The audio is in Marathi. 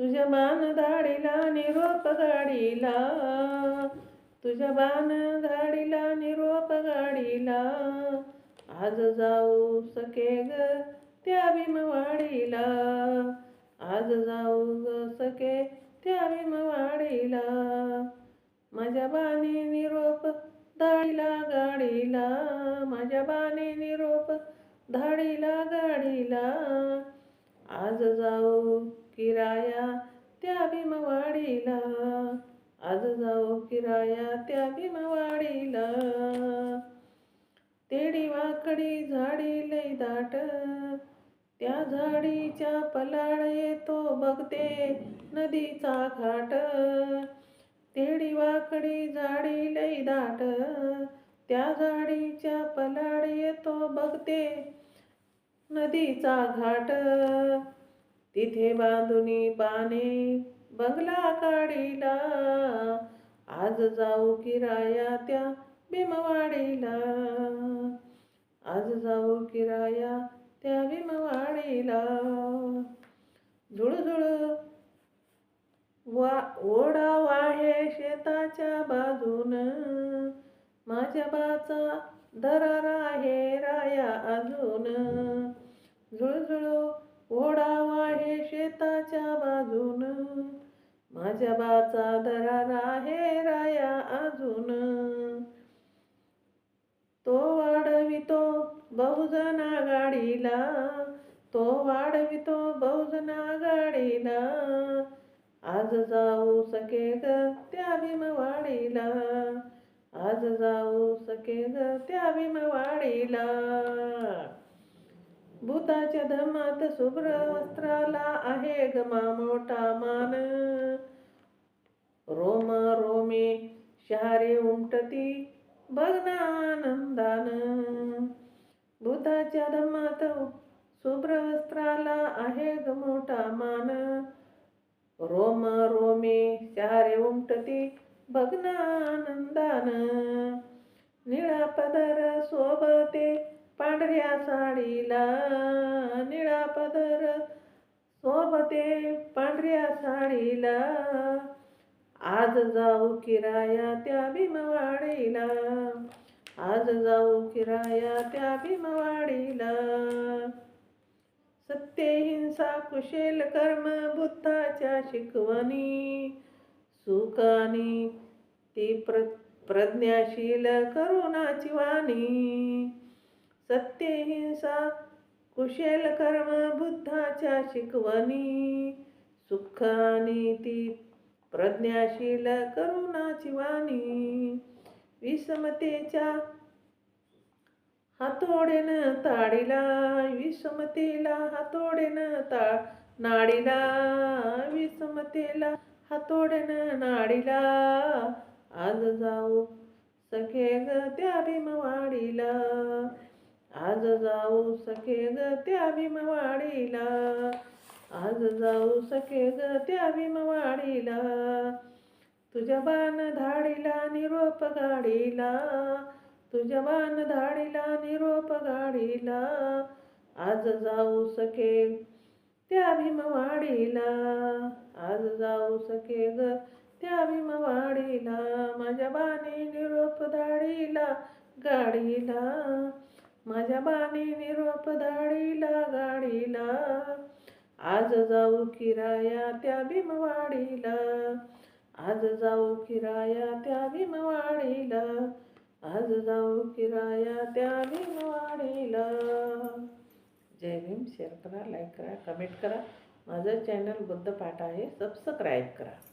तुझ्या बाण धाडीला निरोप गाडीला. तुझ्या बाण धाडीला निरोप गाडीला. आज जाऊ सके ग त्या भीमवाडीला. आज जाऊ ग सके त्या भीमवाडीला. माझ्या बाणी निरोप धाडीला गाडीला. माझ्या बाणी निरोप धाडीला गाडीला. आज जाऊ किराया त्या भीमवाडीला. आज जाऊ किराया त्या भीमवाडीला. तेडी वाकडी झाडी लई दाट. त्या झाडीच्या पलाड येतो बघते नदीचा घाट. तेडी वाकडी झाडी लई दाट. त्या झाडीच्या पलाड येतो बघते नदीचा घाट. तिथे बांधुनी बाने बंगला काढीला. आज जाऊ किराया त्या भीमवाडीला. आज जाऊ किराया त्या भीमवाडीला. झुळझुळ वा ओढा वाहे शेताच्या बाजून. माझ्या बाचा दरारा आहे राया अजून. माझ्या बाचा दरारा आहे राया अजून. तो वाढवितो बहुजना गाडीला तो वाढवितो बहुजना गाडीला आज जाऊ सके ग त्या भीमवाडीला. आज जाऊ सके ग त्या भीमवाडीला. भूताच्या धमात शुभ्र वस्त्राला आहे गमा मोठा मान. रोम रोमे शहारे उमटती बघना आनंदान. भूताच्या धमात शुभ्र वस्त्राला आहे ग मोठा मान. रोम रोमे शहारे उमटती बघना आनंदान. निळा पदर सोबते पांढऱ्या साडीला. निळा पदर सोबते पांढऱ्या साडीला. आज जाऊ किराया त्या भीमवाडीला. आज जाऊ किराया त्या भीमवाडीला. सत्य हिंसा कुशल कर्म बुद्धाच्या शिकवणी सुखानी ती प्र प्रज्ञाशील करुणाची वाणी. सत्य हिंसा कुशल कर्म बुद्धाच्या शिकवणी सुखानी ती प्रज्ञाशील करुणाची वाणी. विषमतेच्या हातोडेन ताडीला विषमतेला हातोडेन ता नाडीला विषमतेला हातोडेन नाडीला. आज जाऊ सखे ग त्या भीमवाडीला. आज जाऊ सखे ग त्या भीमवाडीला. आज जाऊ सके ग त्या भीमवाडीला. तुझ्या बाण धाडीला निरोप गाडीला. तुझ्या बाण धाडीला निरोप गाडीला. आज जाऊ सके त्या भीमवाडीला. आज जाऊ सके ग त्या भीमवाडीला. माझ्या बाणी निरोप धाडीला गाडीला. माझ्या बाणी निरोप धाडीला गाडीला. आज जाऊ किराया त्या भीमवाडीला. आज जाऊ किराया त्या भीमवाडीला. आज जाऊ किराया त्या भीमवाडीला. जय भीम शेअर करा लाईक करा कमेंट करा. माझं चॅनल बुद्ध पाठ आहे सबस्क्राईब करा.